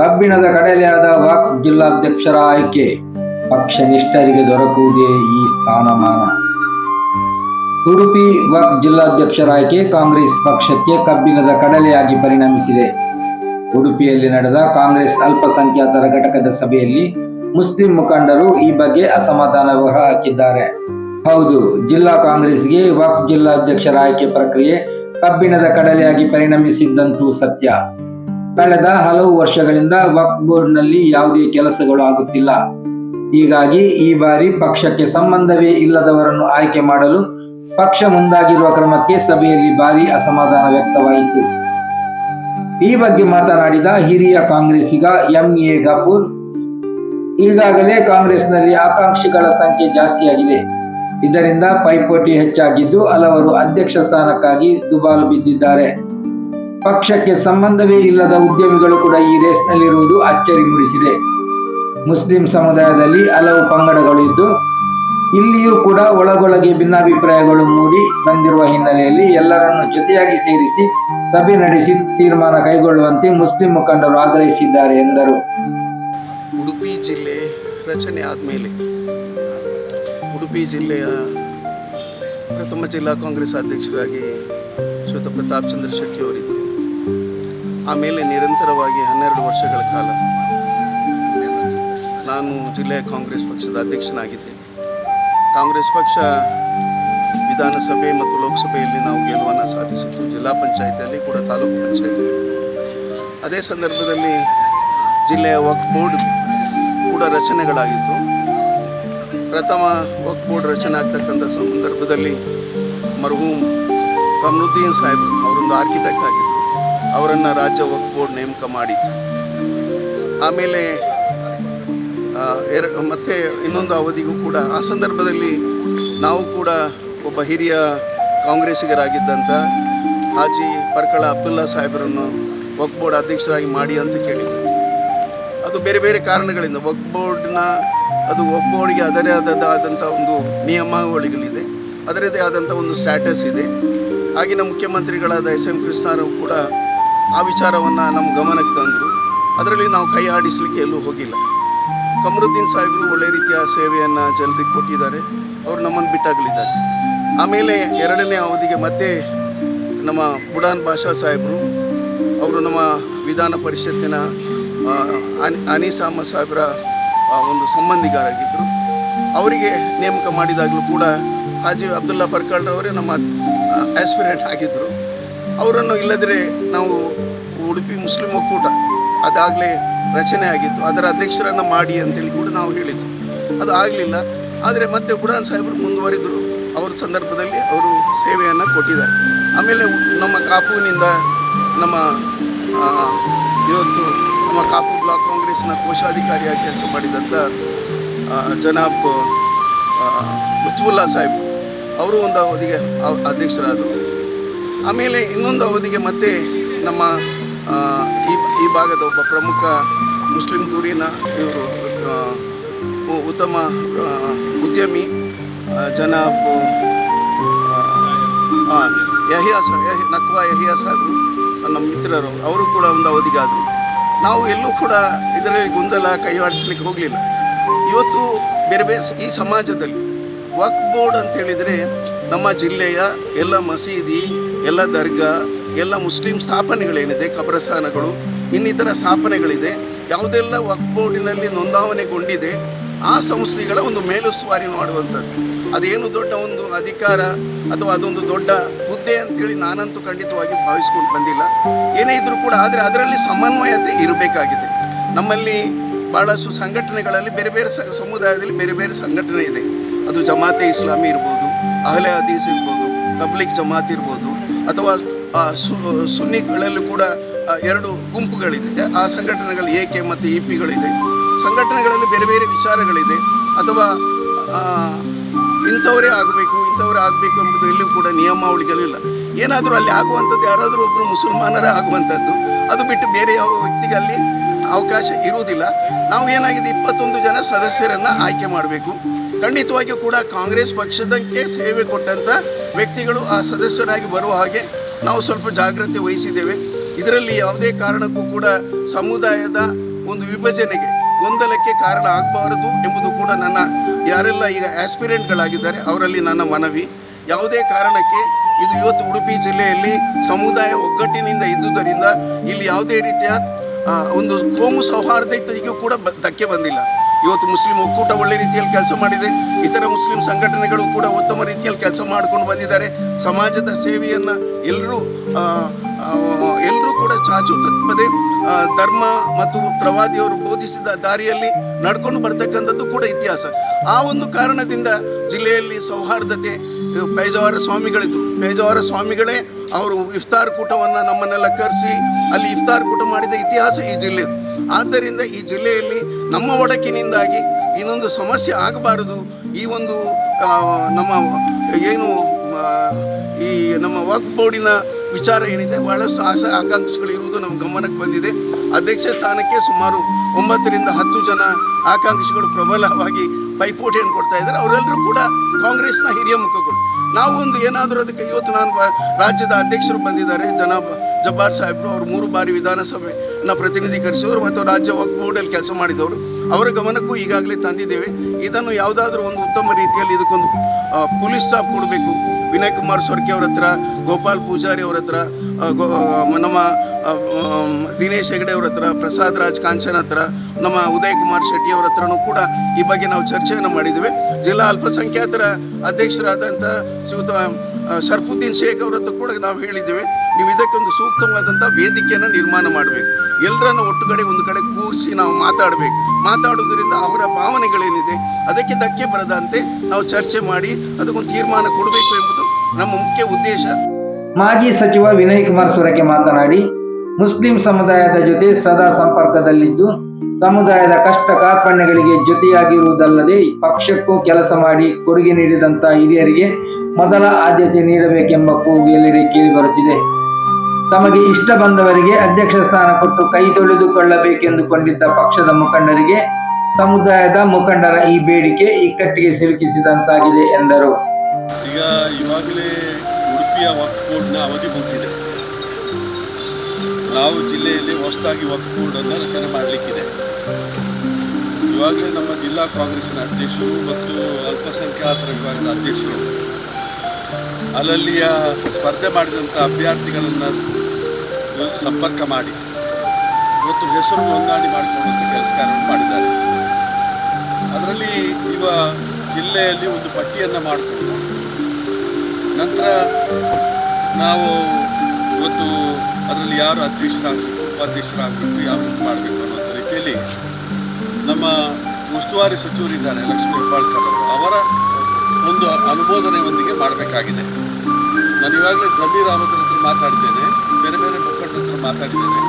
ಕಬ್ಬಿಣದ ಕಡಲೆಯಾದ ವಾಕ್ ಜಿಲ್ಲಾಧ್ಯಕ್ಷರ ಆಯ್ಕೆ ಪಕ್ಷ ನಿಷ್ಠರಿಗೆ ದೊರಕುವುದೇ ಈ ಸ್ಥಾನಮಾನ. ಉಡುಪಿ ವಕ್ ಜಿಲ್ಲಾಧ್ಯಕ್ಷರ ಆಯ್ಕೆ ಕಾಂಗ್ರೆಸ್ ಪಕ್ಷಕ್ಕೆ ಕಬ್ಬಿಣದ ಕಡಲೆಯಾಗಿ ಪರಿಣಮಿಸಿದೆ. ಉಡುಪಿಯಲ್ಲಿ ನಡೆದ ಕಾಂಗ್ರೆಸ್ ಅಲ್ಪಸಂಖ್ಯಾತರ ಘಟಕದ ಸಭೆಯಲ್ಲಿ ಮುಸ್ಲಿಂ ಮುಖಂಡರು ಈ ಬಗ್ಗೆ ಅಸಮಾಧಾನ ಹೊರಹಾಕಿದ್ದಾರೆ ಹೌದು, ಜಿಲ್ಲಾ ಕಾಂಗ್ರೆಸ್ಗೆ ವಕ್ ಜಿಲ್ಲಾಧ್ಯಕ್ಷರ ಆಯ್ಕೆ ಪ್ರಕ್ರಿಯೆ ಕಬ್ಬಿಣದ ಕಡಲೆಯಾಗಿ ಪರಿಣಮಿಸಿದ್ದಂತೂ ಸತ್ಯ. ಕಳೆದ ಹಲವು ವರ್ಷಗಳಿಂದ ವಕ್ಫ್ ಬೋರ್ಡ್ನಲ್ಲಿ ಯಾವುದೇ ಕೆಲಸಗಳು ಆಗುತ್ತಿಲ್ಲ. ಹೀಗಾಗಿ ಈ ಬಾರಿ ಪಕ್ಷಕ್ಕೆ ಸಂಬಂಧವೇ ಇಲ್ಲದವರನ್ನು ಆಯ್ಕೆ ಮಾಡಲು ಪಕ್ಷ ಮುಂದಾಗಿರುವ ಕ್ರಮಕ್ಕೆ ಸಭೆಯಲ್ಲಿ ಭಾರಿ ಅಸಮಾಧಾನ ವ್ಯಕ್ತವಾಯಿತು. ಈ ಬಗ್ಗೆ ಮಾತನಾಡಿದ ಹಿರಿಯ ಕಾಂಗ್ರೆಸ್ಸಿಗ ಎಂ ಎ ಗಫೂರ್ ಈಗಾಗಲೇ ಕಾಂಗ್ರೆಸ್ನಲ್ಲಿ ಆಕಾಂಕ್ಷಿಗಳ ಸಂಖ್ಯೆ ಜಾಸ್ತಿಯಾಗಿದೆ. ಇದರಿಂದ ಪೈಪೋಟಿ ಹೆಚ್ಚಾಗಿದ್ದು ಹಲವರು ಅಧ್ಯಕ್ಷ ಸ್ಥಾನಕ್ಕಾಗಿ ದುಬಾಲು ಬಿದ್ದಿದ್ದಾರೆ. ಪಕ್ಷಕ್ಕೆ ಸಂಬಂಧವೇ ಇಲ್ಲದ ಉದ್ಯಮಿಗಳು ಕೂಡ ಈ ರೇಸ್ನಲ್ಲಿರುವುದು ಅಚ್ಚರಿ ಮೂಡಿಸಿದೆ. ಮುಸ್ಲಿಂ ಸಮುದಾಯದಲ್ಲಿ ಹಲವು ಪಂಗಡಗಳು ಇದ್ದು, ಇಲ್ಲಿಯೂ ಕೂಡ ಒಳಗೊಳಗೆ ಭಿನ್ನಾಭಿಪ್ರಾಯಗಳು ಮೂಡಿ ಬಂದಿರುವ ಹಿನ್ನೆಲೆಯಲ್ಲಿ ಎಲ್ಲರನ್ನು ಜೊತೆಯಾಗಿ ಸೇರಿಸಿ ಸಭೆ ನಡೆಸಿ ತೀರ್ಮಾನ ಕೈಗೊಳ್ಳುವಂತೆ ಮುಸ್ಲಿಂ ಮುಖಂಡರು ಆಗ್ರಹಿಸಿದ್ದಾರೆ ಎಂದರು. ಉಡುಪಿ ಜಿಲ್ಲೆ ರಚನೆ ಆದಮೇಲೆ ಉಡುಪಿ ಜಿಲ್ಲೆಯ ಪ್ರಥಮ ಜಿಲ್ಲಾ ಕಾಂಗ್ರೆಸ್ ಅಧ್ಯಕ್ಷರಾಗಿ ಶ್ವೇತ ಪ್ರತಾಪ್ ಚಂದ್ರ ಶೆಟ್ಟಿ ಅವರಿದ್ದರು. ಆಮೇಲೆ ನಿರಂತರವಾಗಿ ಹನ್ನೆರಡು ವರ್ಷಗಳ ಕಾಲ ನಾನು ಜಿಲ್ಲೆಯ ಕಾಂಗ್ರೆಸ್ ಪಕ್ಷದ ಅಧ್ಯಕ್ಷನಾಗಿದ್ದೆ. ಕಾಂಗ್ರೆಸ್ ಪಕ್ಷ ವಿಧಾನಸಭೆ ಮತ್ತು ಲೋಕಸಭೆಯಲ್ಲಿ ನಾವು ಗೆಲುವನ್ನು ಸಾಧಿಸಿತ್ತು ಜಿಲ್ಲಾ ಪಂಚಾಯತಿಯಲ್ಲಿ ಕೂಡ ತಾಲೂಕು ಪಂಚಾಯತಿಯಲ್ಲಿ. ಅದೇ ಸಂದರ್ಭದಲ್ಲಿ ಜಿಲ್ಲೆಯ ವಕ್ ಬೋರ್ಡ್ ಕೂಡ ರಚನೆಗಳಾಗಿತ್ತು. ಪ್ರಥಮ ವಕ್ ಬೋರ್ಡ್ ರಚನೆ ಆಗ್ತಕ್ಕಂಥ ಸಂದರ್ಭದಲ್ಲಿ ಮರ್ಹೂಮ್ ಕಮರುದ್ದೀನ್ ಸಾಹೇಬ್ ಅವರೊಂದು ಆರ್ಕಿಟೆಕ್ಟ್ ಆಗಿದ್ದರು ಅವರನ್ನು ರಾಜ್ಯ ವಕ್ಫ್ ಬೋರ್ಡ್ ನೇಮಕ ಮಾಡಿತ್ತು. ಆಮೇಲೆ ಮತ್ತೆ ಇನ್ನೊಂದು ಅವಧಿಗೂ ಕೂಡ, ಆ ಸಂದರ್ಭದಲ್ಲಿ ನಾವು ಕೂಡ ಒಬ್ಬ ಹಿರಿಯ ಕಾಂಗ್ರೆಸ್ಸಿಗರಾಗಿದ್ದಂಥ ಹಾಜಿ ಪರ್ಕಳ ಅಬ್ದುಲ್ಲಾ ಸಾಹೇಬರನ್ನು ವಕ್ ಬೋರ್ಡ್ ಅಧ್ಯಕ್ಷರಾಗಿ ಮಾಡಿ ಅಂತ ಕೇಳಿದ್ವಿ. ಅದು ಬೇರೆ ಬೇರೆ ಕಾರಣಗಳಿಂದ ವಕ್ ಬೋರ್ಡ್ನ, ಅದು ವಕ್ ಬೋರ್ಡ್ಗೆ ಅದರೇ ಆದದ್ದಾದಂಥ ಒಂದು ನಿಯಮಾವಳಿಗಳಿದೆ. ಅದರದೇ ಆದಂಥ ಒಂದು ಸ್ಟ್ಯಾಟಸ್ ಇದೆ. ಆಗಿನ ಮುಖ್ಯಮಂತ್ರಿಗಳಾದ ಎಸ್ ಎಂ ಕೃಷ್ಣಾರಾವ್ ಕೂಡ ಆ ವಿಚಾರವನ್ನು ನಮ್ಮ ಗಮನಕ್ಕೆ ತಂದರು. ಅದರಲ್ಲಿ ನಾವು ಕೈ ಆಡಿಸಲಿಕ್ಕೆ ಎಲ್ಲೂ ಹೋಗಿಲ್ಲ. ಕಮರುದ್ದೀನ್ ಸಾಹೇಬರು ಒಳ್ಳೆ ರೀತಿಯ ಸೇವೆಯನ್ನು ಜನರಿಗೆ ಕೊಟ್ಟಿದ್ದಾರೆ. ಅವರು ನಮ್ಮನ್ನು ಬಿಟ್ಟಾಗಲಿದ್ದಾರೆ. ಆಮೇಲೆ ಎರಡನೇ ಅವಧಿಗೆ ಮತ್ತೆ ನಮ್ಮ ಬುಡಾನ್ ಭಾಷಾ ಸಾಹೇಬರು, ಅವರು ನಮ್ಮ ವಿಧಾನ ಪರಿಷತ್ತಿನ ಅನೀಸ್ ಅಹಮದ್ ಸಾಹೇಬರ ಒಂದು ಸಂಬಂಧಿಗಾರಾಗಿದ್ದರು ಅವರಿಗೆ ನೇಮಕ ಮಾಡಿದಾಗಲೂ ಕೂಡ ಹಾಜಿ ಅಬ್ದುಲ್ಲಾ ಪರ್ಕಾಳ್ರವರೇ ನಮ್ಮ ಆಸ್ಪಿರೆಂಟ್ ಆಗಿದ್ದರು ಅವರನ್ನು ಇಲ್ಲದ್ರೆ ನಾವು ಉಡುಪಿ ಮುಸ್ಲಿಂ ಒಕ್ಕೂಟ, ಅದಾಗಲೇ ರಚನೆ ಆಗಿತ್ತು. ಅದರ ಅಧ್ಯಕ್ಷರನ್ನು ಮಾಡಿ ಅಂತೇಳಿ ಕೂಡ ನಾವು ಹೇಳಿದ್ದು. ಅದು ಆಗಲಿಲ್ಲ. ಆದರೆ ಮತ್ತೆ ಬುಡಾನ್ ಸಾಹೇಬರು ಮುಂದುವರಿದರು. ಅವರ ಸಂದರ್ಭದಲ್ಲಿ ಅವರು ಸೇವೆಯನ್ನು ಕೊಟ್ಟಿದ್ದಾರೆ. ಆಮೇಲೆ ನಮ್ಮ ಕಾಪುವಿನಿಂದ ನಮ್ಮ ಇವತ್ತು ನಮ್ಮ ಕಾಪು ಬ್ಲಾಕ್ ಕಾಂಗ್ರೆಸ್ನ ಕೋಶಾಧಿಕಾರಿಯಾಗಿ ಕೆಲಸ ಮಾಡಿದಂಥ ಜನಾಬ್ ಲುತ್ಫುಲ್ಲಾ ಸಾಹೇಬ್, ಅವರು ಒಂದು ಅವಧಿಗೆ ಅವ್- ಅಧ್ಯಕ್ಷರಾದರು. ಆಮೇಲೆ ಇನ್ನೊಂದು ಅವಧಿಗೆ ಮತ್ತೆ ನಮ್ಮ ಈ ಈ ಭಾಗದ ಒಬ್ಬ ಪ್ರಮುಖ ಮುಸ್ಲಿಂ ದೂರಿನ ಇವರು ಉತ್ತಮ ಉದ್ಯಮಿ ಜನ ಯಹಿಯಾಸ ಯಹಿ, ನಕ್ವಾ ಯಹಿಯಾ ನಮ್ಮ ಮಿತ್ರರು, ಅವರು ಕೂಡ ಒಂದು ಅವಧಿಗಾದರು. ನಾವು ಎಲ್ಲೂ ಕೂಡ ಇದರಲ್ಲಿ ಗೊಂದಲ ಕೈಯಾಡಿಸ್ಲಿಕ್ಕೆ ಹೋಗಲಿಲ್ಲ. ಇವತ್ತು ಬೇರೆ ಬೇರೆ ಈ ಸಮಾಜದಲ್ಲಿ ವಕ್ ಬೋರ್ಡ್ ಅಂತ ಹೇಳಿದರೆ ನಮ್ಮ ಜಿಲ್ಲೆಯ ಎಲ್ಲ ಮಸೀದಿ ಎಲ್ಲ ದರ್ಗಾ, ಎಲ್ಲ ಮುಸ್ಲಿಂ ಸ್ಥಾಪನೆಗಳೇನಿದೆ, ಕಬ್ರಸ್ಥಾನಗಳು, ಇನ್ನಿತರ ಸ್ಥಾಪನೆಗಳಿದೆ, ಯಾವುದೆಲ್ಲ ವಕ್ ಬೋರ್ಡಿನಲ್ಲಿ ನೋಂದಾವಣೆಗೊಂಡಿದೆ, ಆ ಸಂಸ್ಥೆಗಳ ಒಂದು ಮೇಲುಸ್ತುವಾರಿ ಮಾಡುವಂಥದ್ದು. ಅದೇನು ದೊಡ್ಡ ಒಂದು ಅಧಿಕಾರ ಅಥವಾ ಅದೊಂದು ದೊಡ್ಡ ಹುದ್ದೆ ಅಂತೇಳಿ ನಾನಂತೂ ಖಂಡಿತವಾಗಿ ಭಾವಿಸ್ಕೊಂಡು ಬಂದಿಲ್ಲ. ಏನೇ ಇದ್ರೂ ಕೂಡ ಆದರೆ ಅದರಲ್ಲಿ ಸಮನ್ವಯತೆ ಇರಬೇಕಾಗಿದೆ. ನಮ್ಮಲ್ಲಿ ಭಾಳಷ್ಟು ಸಂಘಟನೆಗಳಲ್ಲಿ ಬೇರೆ ಬೇರೆ ಸಮುದಾಯದಲ್ಲಿ ಬೇರೆ ಬೇರೆ ಸಂಘಟನೆ ಇದೆ. ಅದು ಜಮಾತೆ ಇಸ್ಲಾಮಿ ಇರ್ಬೋದು, ಅಹಲೆ ಹದೀಸ್ ಇರ್ಬೋದು ತಬ್ಲಿಕ್ ಜಮಾತ್ ಇರ್ಬೋದು. ಅಥವಾ ಸುನ್ನಿಗಳಲ್ಲೂ ಕೂಡ ಎರಡು ಗುಂಪುಗಳಿದೆ. ಆ ಸಂಘಟನೆಗಳು ಎ ಕೆ ಮತ್ತು ಇ ಪಿಗಳಿದೆ. ಸಂಘಟನೆಗಳಲ್ಲಿ ಬೇರೆ ಬೇರೆ ವಿಚಾರಗಳಿದೆ. ಅಥವಾ ಇಂಥವರೇ ಆಗಬೇಕು ಇಂಥವರೇ ಆಗಬೇಕು ಎಂಬುದು ಎಲ್ಲಿಯೂ ಕೂಡ ನಿಯಮಾವಳಿಗಳಿಲ್ಲ ಏನಾದರೂ ಅಲ್ಲಿ ಆಗುವಂಥದ್ದು ಯಾರಾದರೂ ಒಬ್ಬರು ಮುಸಲ್ಮಾನರೇ ಆಗುವಂಥದ್ದು, ಅದು ಬಿಟ್ಟು ಬೇರೆ ಯಾವ ವ್ಯಕ್ತಿಗೆ ಅಲ್ಲಿ ಅವಕಾಶ ಇರುವುದಿಲ್ಲ. ನಾವು ಏನಾಗಿದೆ, ಇಪ್ಪತ್ತೊಂದು ಜನ ಸದಸ್ಯರನ್ನು ಆಯ್ಕೆ ಮಾಡಬೇಕು. ಖಂಡಿತವಾಗಿಯೂ ಕೂಡ ಕಾಂಗ್ರೆಸ್ ಪಕ್ಷದಕ್ಕೆ ಸೇವೆ ಕೊಟ್ಟಂಥ ವ್ಯಕ್ತಿಗಳು ಆ ಸದಸ್ಯರಾಗಿ ಬರುವ ಹಾಗೆ ನಾವು ಸ್ವಲ್ಪ ಜಾಗ್ರತೆ ವಹಿಸಿದ್ದೇವೆ. ಇದರಲ್ಲಿ ಯಾವುದೇ ಕಾರಣಕ್ಕೂ ಕೂಡ ಸಮುದಾಯದ ಒಂದು ವಿಭಜನೆಗೆ ಗೊಂದಲಕ್ಕೆ ಕಾರಣ ಆಗಬಾರದು ಎಂಬುದು ಕೂಡ ನನ್ನ, ಯಾರೆಲ್ಲ ಈಗ ಆಸ್ಪಿರೆಂಟ್ಗಳಾಗಿದ್ದಾರೆ ಅವರಲ್ಲಿ ನನ್ನ ಮನವಿ. ಯಾವುದೇ ಕಾರಣಕ್ಕೆ ಇದು ಇವತ್ತು ಉಡುಪಿ ಜಿಲ್ಲೆಯಲ್ಲಿ ಸಮುದಾಯ ಒಗ್ಗಟ್ಟಿನಿಂದ ಇದ್ದುದರಿಂದ ಇಲ್ಲಿ ಯಾವುದೇ ರೀತಿಯ ಒಂದು ಕೋಮು ಸೌಹಾರ್ದತೆಗೂ ಕೂಡ ಧಕ್ಕೆ ಬಂದಿಲ್ಲ. ಇವತ್ತು ಮುಸ್ಲಿಂ ಒಕ್ಕೂಟ ಒಳ್ಳೆ ರೀತಿಯಲ್ಲಿ ಕೆಲಸ ಮಾಡಿದೆ. ಇತರ ಮುಸ್ಲಿಂ ಸಂಘಟನೆಗಳು ಕೂಡ ಉತ್ತಮ ರೀತಿಯಲ್ಲಿ ಕೆಲಸ ಮಾಡ್ಕೊಂಡು ಬಂದಿದ್ದಾರೆ. ಸಮಾಜದ ಸೇವೆಯನ್ನು ಎಲ್ಲರೂ ಎಲ್ಲರೂ ಕೂಡ ಚಾಚು ತಪ್ಪದೆ ಧರ್ಮ ಮತ್ತು ಪ್ರವಾದಿಯವರು ಬೋಧಿಸಿದ ದಾರಿಯಲ್ಲಿ ನಡ್ಕೊಂಡು ಬರ್ತಕ್ಕಂಥದ್ದು ಕೂಡ ಇತಿಹಾಸ. ಆ ಒಂದು ಕಾರಣದಿಂದ ಜಿಲ್ಲೆಯಲ್ಲಿ ಸೌಹಾರ್ದತೆ, ಪೇಜಾವರ ಸ್ವಾಮಿಗಳಿದ್ರು. ಪೇಜಾವರ ಸ್ವಾಮಿಗಳೇ ಅವರು ಇಫ್ತಾರ್ ಕೂಟವನ್ನು ನಮ್ಮನ್ನೆಲ್ಲ ಕರೆಸಿ, ಅಲ್ಲಿ ಇಫ್ತಾರ್ ಕೂಟ ಮಾಡಿದ ಇತಿಹಾಸ ಈ ಜಿಲ್ಲೆ. ಆದ್ದರಿಂದ ಈ ಜಿಲ್ಲೆಯಲ್ಲಿ ನಮ್ಮ ಒಡಕಿನಿಂದಾಗಿ ಇನ್ನೊಂದು ಸಮಸ್ಯೆ ಆಗಬಾರದು. ಈ ಒಂದು ನಮ್ಮ ಏನು ಈ ನಮ್ಮ ವಕ್ಫ್ ಬೋರ್ಡಿನ ವಿಚಾರ ಏನಿದೆ, ಬಹಳಷ್ಟು ಆಸೆ ಆಕಾಂಕ್ಷೆಗಳು ಇರುವುದು ನಮ್ಮ ಗಮನಕ್ಕೆ ಬಂದಿದೆ. ಅಧ್ಯಕ್ಷ ಸ್ಥಾನಕ್ಕೆ ಸುಮಾರು ಒಂಬತ್ತರಿಂದ ಹತ್ತು ಜನ ಆಕಾಂಕ್ಷಿಗಳು ಪ್ರಬಲವಾಗಿ ಪೈಪೋಟಿಯನ್ನು ಕೊಡ್ತಾ ಇದ್ದಾರೆ. ಅವರೆಲ್ಲರೂ ಕೂಡ ಕಾಂಗ್ರೆಸ್ನ ಹಿರಿಯ ಮುಖಗಳು ನಾವು ಒಂದು ಏನಾದರೂ ಅದಕ್ಕೆ ಇವತ್ತು ನಾನು ರಾಜ್ಯದ ಅಧ್ಯಕ್ಷರು ಬಂದಿದ್ದಾರೆ, ಜನಾಬ್ ಜಬ್ಬಾರ್ ಸಾಹೇಬ್ರು ಅವರು ಮೂರು ಬಾರಿ ವಿಧಾನಸಭೆನ ಪ್ರತಿನಿಧೀಕರಿಸಿದವರು ಮತ್ತು ರಾಜ್ಯ ವಕ್ ಬೋರ್ಡಲ್ಲಿ ಕೆಲಸ ಮಾಡಿದವರು. ಅವರ ಗಮನಕ್ಕೂ ಈಗಾಗಲೇ ತಂದಿದ್ದೇವೆ. ಇದನ್ನು ಯಾವುದಾದ್ರೂ ಒಂದು ಉತ್ತಮ ರೀತಿಯಲ್ಲಿ ಇದಕ್ಕೊಂದು ಪೊಲೀಸ್ ಸ್ಟಾಪ್ ಕೊಡಬೇಕು. ವಿನಯ್ ಕುಮಾರ್ ಸೊರ್ಕೆ ಅವ್ರ ಹತ್ರ, ಗೋಪಾಲ್ ಪೂಜಾರಿ ಅವ್ರ ಹತ್ರ ನಮ್ಮ ದಿನೇಶ್ ಹೆಗಡೆ ಅವ್ರ ಹತ್ರ, ಪ್ರಸಾದ್ ರಾಜ್ ಕಾಂಚನ್ ಹತ್ರ, ನಮ್ಮ ಉದಯ್ ಕುಮಾರ್ ಶೆಟ್ಟಿ ಅವರ ಹತ್ರನೂ ಕೂಡ ಈ ಬಗ್ಗೆ ನಾವು ಚರ್ಚೆಯನ್ನು ಮಾಡಿದ್ದೇವೆ. ಜಿಲ್ಲಾ ಅಲ್ಪಸಂಖ್ಯಾತರ ಅಧ್ಯಕ್ಷರಾದಂಥ ಶ್ರೀಯುತ ಸರ್ಫುದ್ದೀನ್ ಶೇಖ್ ಅವ್ರ ಹತ್ರ ಕೂಡ ನಾವು ಹೇಳಿದ್ದೇವೆ. ನೀವು ಇದಕ್ಕೊಂದು ಸೂಕ್ತವಾದಂಥ ವೇದಿಕೆಯನ್ನು ನಿರ್ಮಾಣ ಮಾಡಬೇಕು. ಎಲ್ಲರನ್ನು ಒಟ್ಟುಗಡೆ ಒಂದು ಕಡೆ ಕೂರಿಸಿ ನಾವು ಮಾತಾಡಬೇಕು. ಮಾತಾಡೋದ್ರಿಂದ ಅವರ ಭಾವನೆಗಳೇನಿದೆ, ಅದಕ್ಕೆ ಧಕ್ಕೆ ಬರದಂತೆ ನಾವು ಚರ್ಚೆ ಮಾಡಿ ಅದಕ್ಕೊಂದು ತೀರ್ಮಾನ ಕೊಡಬೇಕು ಎಂಬುದು ನಮ್ಮ ಮುಖ್ಯ ಉದ್ದೇಶ. ಮಾಜಿ ಸಚಿವ ವಿನಯ್ ಕುಮಾರ್ ಸೊರಕೆ ಮಾತನಾಡಿ, ಮುಸ್ಲಿಂ ಸಮುದಾಯದ ಜೊತೆ ಸದಾ ಸಂಪರ್ಕದಲ್ಲಿದ್ದು, ಸಮುದಾಯದ ಕಷ್ಟ ಕಾರ್ಪಣ್ಯಗಳಿಗೆ ಜೊತೆಯಾಗಿರುವುದಲ್ಲದೆ ಪಕ್ಷಕ್ಕೂ ಕೆಲಸ ಮಾಡಿ ಕೊಡುಗೆ ನೀಡಿದಂತ ಹಿರಿಯರಿಗೆ ಮೊದಲ ಆದ್ಯತೆ ನೀಡಬೇಕೆಂಬ ಕೂಗು ಎಲ್ಲೆಡೆ ಕೇಳಿಬರುತ್ತಿದೆ ತಮಗೆ ಇಷ್ಟ ಬಂದವರಿಗೆ ಅಧ್ಯಕ್ಷ ಸ್ಥಾನ ಕೊಟ್ಟು ಕೈ ತೊಳೆದುಕೊಳ್ಳಬೇಕೆಂದುಕೊಂಡಿದ್ದ ಪಕ್ಷದ ಮುಖಂಡರಿಗೆ, ಸಮುದಾಯದ ಮುಖಂಡರ ಈ ಬೇಡಿಕೆ ಇಕ್ಕಟ್ಟಿಗೆ ಸಿಲುಕಿಸಿದಂತಾಗಿದೆ ಎಂದರು. ಈಗ ಇವಾಗಲೇ ಉಡುಪಿಯ ವಕ್ಫ್ ಬೋರ್ಡ್ನ ಅವಧಿ ಮುಗಿದಿದೆ. ನಾವು ಜಿಲ್ಲೆಯಲ್ಲಿ ಹೊಸದಾಗಿ ವಕ್ಫ್ ಬೋರ್ಡನ್ನು ರಚನೆ ಮಾಡಲಿಕ್ಕಿದೆ. ಇವಾಗಲೇ ನಮ್ಮ ಜಿಲ್ಲಾ ಕಾಂಗ್ರೆಸ್ನ ಅಧ್ಯಕ್ಷರು ಮತ್ತು ಅಲ್ಪಸಂಖ್ಯಾತರ ವಿಭಾಗದ ಅಧ್ಯಕ್ಷರು ಅಲ್ಲಲ್ಲಿಯ ಸ್ಪರ್ಧೆ ಮಾಡಿದಂಥ ಅಭ್ಯರ್ಥಿಗಳನ್ನು ಸಂಪರ್ಕ ಮಾಡಿ. ಇವತ್ತು ಹೆಸರು ನೋಂದಣಿ ಮಾಡಿಕೊಳ್ಳುವಂಥ ಕೆಲಸ ಮಾಡಿದ್ದಾರೆ. ಅದರಲ್ಲಿ ಇವ ಜಿಲ್ಲೆಯಲ್ಲಿ ಒಂದು ಪಟ್ಟಿಯನ್ನು ಮಾಡಿಕೊಂಡು, ನಂತರ ನಾವು ಇವತ್ತು ಅದರಲ್ಲಿ ಯಾರು ಅಧ್ಯಕ್ಷರಾಗಬೇಕು, ಉಪಾಧ್ಯಕ್ಷರಾಗಬೇಕು ಯಾವ ರೀತಿ ಮಾಡಬೇಕು ಅನ್ನೋ ರೀತಿಯಲ್ಲಿ ನಮ್ಮ ಉಸ್ತುವಾರಿ ಸಚಿವರಿದ್ದಾರೆ ಲಕ್ಷ್ಮೀ ಹೆಬ್ಬಾಳ್ಕರ್ ಅವರ ಒಂದು ಅನುಮೋದನೆಯೊಂದಿಗೆ ಮಾಡಬೇಕಾಗಿದೆ. ನಾನು ಇವಾಗಲೇ ಜಮೀರ್ ಅಹಮದ್ ಹತ್ರ ಮಾತಾಡಿದ್ದೇನೆ, ಬೇರೆ ಬೇರೆ ಮುಖಂಡರ ಹತ್ರ ಮಾತಾಡಿದ್ದೇನೆ.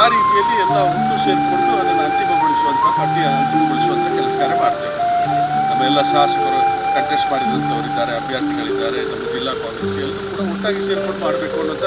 ಆ ರೀತಿಯಲ್ಲಿ ಎಲ್ಲ ಒಟ್ಟು ಸೇರಿಕೊಂಡು ಅದನ್ನು ಅಂತಿಮಗೊಳಿಸುವಂಥ ಪಟ್ಟಿ ಅಂತಿಮಗೊಳಿಸುವಂಥ ಕೆಲಸ ಕಾರ್ಯ ಮಾಡ್ತೇವೆ. ನಮ್ಮ ಎಲ್ಲ ಶಾಸಕರು ಕಂಟೆಸ್ಟ್ ಮಾಡಿದಂಥವರಿದ್ದಾರೆ, ಅಭ್ಯರ್ಥಿಗಳಿದ್ದಾರೆ, ನಮ್ಮ ಜಿಲ್ಲಾ ಕಾಂಗ್ರೆಸ್ ಎಲ್ಲರೂ ಕೂಡ ಒಟ್ಟಾಗಿ ಸೇರ್ಕೊಂಡು ಮಾಡಬೇಕು ಅನ್ನೋಂಥ